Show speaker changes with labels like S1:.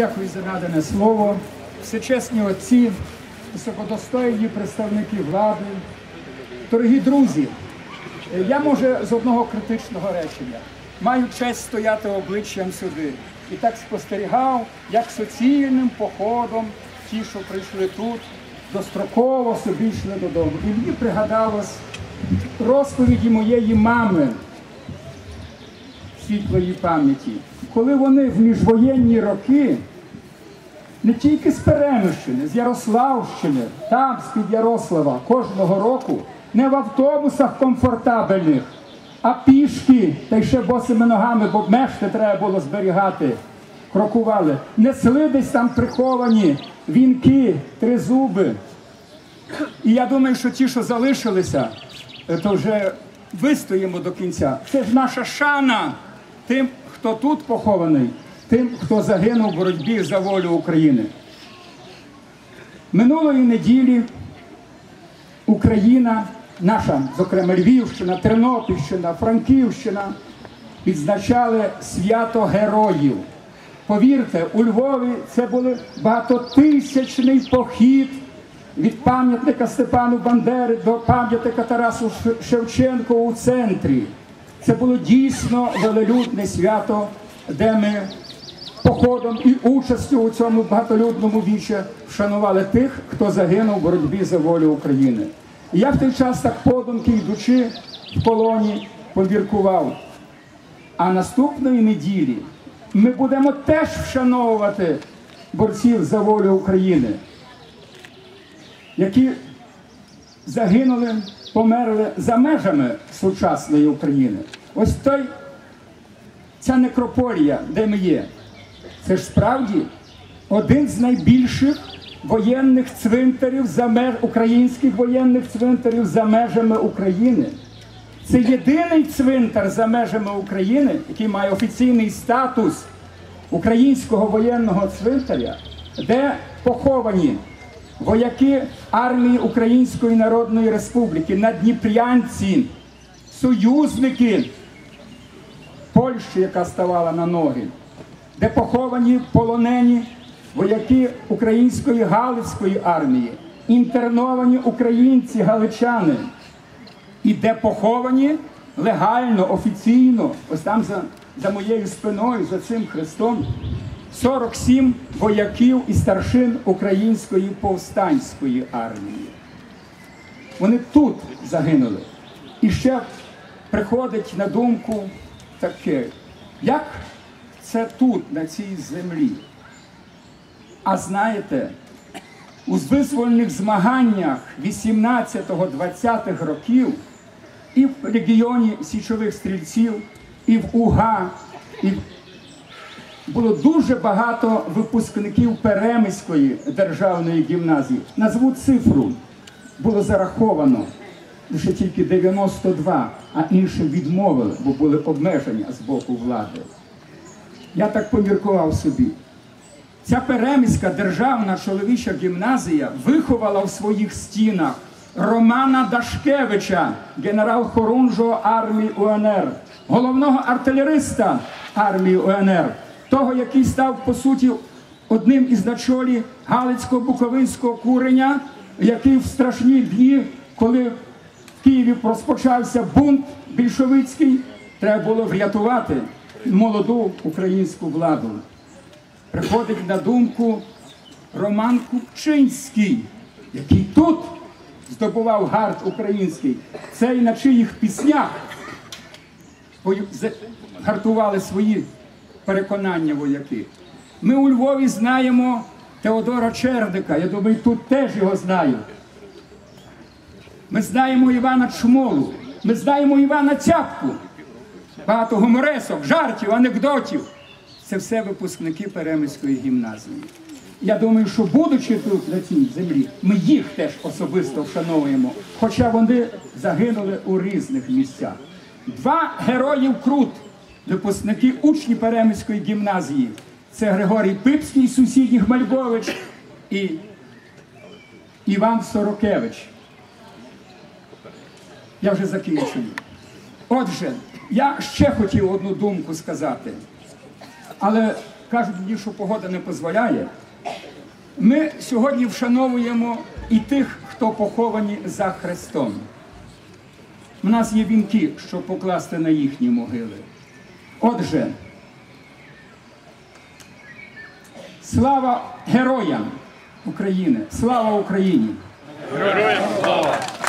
S1: Дякую за надане слово. Всечесні отці, високодостойні представники влади, дорогі друзі. Я може з одного критичного речення маю честь стояти обличчям сюди. І так спостерігав, як суцільним походом ті, що прийшли тут, достроково собі йшли додому. І мені пригадалось розповіді моєї мами світлої пам'яті, коли вони в міжвоєнні роки не тільки з Перемищини, з Ярославщини, там, з-під Ярослава, кожного року не в автобусах комфортабельних, а пішки, та й ще босими ногами, бо мешти треба було зберігати, крокували. Несли десь там приховані вінки, тризуби. І я думаю, що ті, що залишилися, е, то вже вистоїмо до кінця. Це ж наша шана тим, хто тут похований, тим, хто загинув в боротьбі за волю України. Минулої неділі Україна, наша, зокрема Львівщина, Тернопільщина, Франківщина, відзначали свято героїв. Повірте, у Львові це був багатотисячний похід від пам'ятника Степану Бандери до пам'ятника Тарасу Ш- Шевченку у центрі. Це було дійсно велелюдне свято, де ми походом і участю у цьому багатолюдному вічі вшанували тих, хто загинув в боротьбі за волю України. І я в той час так подумки, йдучи в полоні, поміркував. А наступної неділі ми будемо теж вшановувати борців за волю України, які загинули, померли за межами сучасної України. Ось той, ця некрополія, де ми є, це ж справді один з найбільших воєнних цвинтарів за меж українських воєнних цвинтарів за межами України. Це єдиний цвинтар за межами України, який має офіційний статус українського воєнного цвинтаря, де поховані вояки армії Української Народної Республіки, надніпрянці, союзники Польщі, яка ставала на ноги, де поховані полонені вояки Української Галицької армії, інтерновані українці, галичани і де поховані легально, офіційно, ось там за, за моєю спиною, за цим хрестом, 47 вояків і старшин Української повстанської армії. Вони тут загинули. І ще приходить на думку таке, як це тут, на цій землі. А знаєте, у визвольних змаганнях 18-20-х років і в регіоні січових стрільців, і в УГА, і в- було дуже багато випускників Перемиської державної гімназії. Назву цифру було зараховано лише тільки 92, а іншим відмовили, бо були обмеження з боку влади. Я так поміркував собі. Ця Переміська державна чоловіча гімназія виховала в своїх стінах Романа Дашкевича, генерал Хорунжого армії УНР, головного артилериста армії УНР, того, який став по суті одним із начолі Галицько-Буковинського курення, який в страшні дні, коли в Києві розпочався бунт більшовицький, треба було врятувати молоду українську владу приходить на думку Роман Купчинський, який тут здобував гард український. Це і на чиїх піснях гартували свої переконання вояки. Ми у Львові знаємо Теодора Чердика, я думаю, тут теж його знають. Ми знаємо Івана Чмолу, ми знаємо Івана Цяпку. Багато гуморесок, жартів, анекдотів. Це все випускники Перемиської гімназії. Я думаю, що будучи тут на цій землі, ми їх теж особисто вшановуємо, хоча вони загинули у різних місцях. Два героїв Крут, випускники учні Перемиської гімназії. Це Григорій Пипський, сусідній Гмальгович і Іван Сорокевич. Я вже закінчую. Отже, я ще хотів одну думку сказати. Але кажуть мені, що погода не дозволяє. Ми сьогодні вшановуємо і тих, хто поховані за Христом. У нас є вінки, щоб покласти на їхні могили. Отже, слава героям України! Слава Україні!
S2: Героям слава!